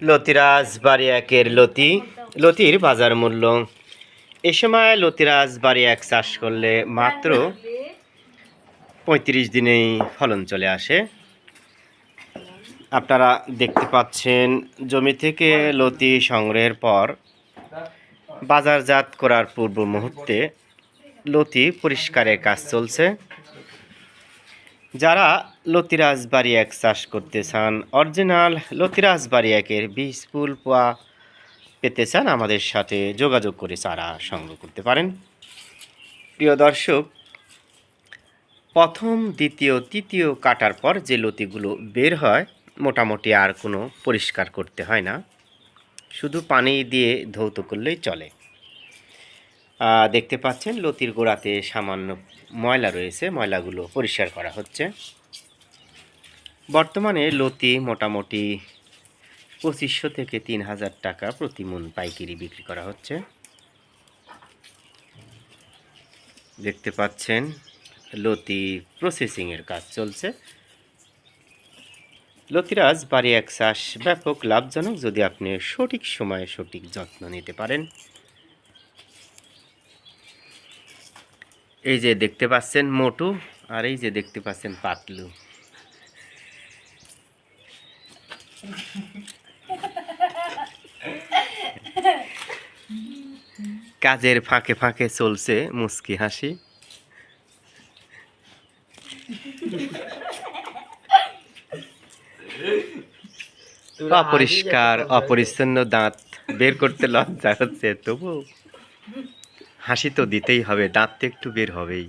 লতিরাজ বাড়ি একের লতি, লতির বাজার মূল্য। এ সময় লতিরাজ বাড়ি এক চাষ করলে মাত্র পঁয়ত্রিশ দিনেই ফলন চলে আসে। আপনারা দেখতে পাচ্ছেন, জমি থেকে লতি সংগ্রহের পর বাজারজাত করার পূর্ব মুহূর্তে লতি পরিষ্কারের কাজ চলছে। যারা লতিরাজ বাড়ি এক চাষ করতে চান, অরিজিনাল লতিরাজ বাড়ি একের বীজ, ফুল, পোয়া পেতে চান, আমাদের সাথে যোগাযোগ করে চারা সংগ্রহ করতে পারেন। প্রিয় দর্শক, প্রথম, দ্বিতীয়, তৃতীয় কাটার পর যে লতিগুলো বের হয়, মোটামুটি আর কোনো পরিষ্কার করতে হয় না। শুধু পানি দিয়ে ধৌত করলেই চলে। দেখতে পাচ্ছেন, লতির গোড়াতে সামান্য ময়লা রয়েছে, ময়লাগুলো পরিষ্কার করা হচ্ছে। বর্তমানে লতি মোটামুটি পঁচিশশো থেকে তিন হাজার টাকা প্রতি মন পাইকারি বিক্রি করা হচ্ছে। দেখতে পাচ্ছেন, লতি প্রসেসিংয়ের কাজ চলছে। লতিরাজ বাড়ি এক চাষ ব্যাপক লাভজনক যদি আপনি সঠিক সময়ে সঠিক যত্ন নিতে পারেন। এই যে দেখতে পাচ্ছেন মোটু, আর এই যে দেখতে পাচ্ছেন পাতলু। কাজের ফাঁকে ফাঁকে চলছে মুস্কি হাসি। অপরিষ্কার, অপরিচ্ছন্ন দাঁত বের করতে লজ্জা হচ্ছে তবু হাসি তো দিতেই হবে দাঁত তো একটু বের হবেই।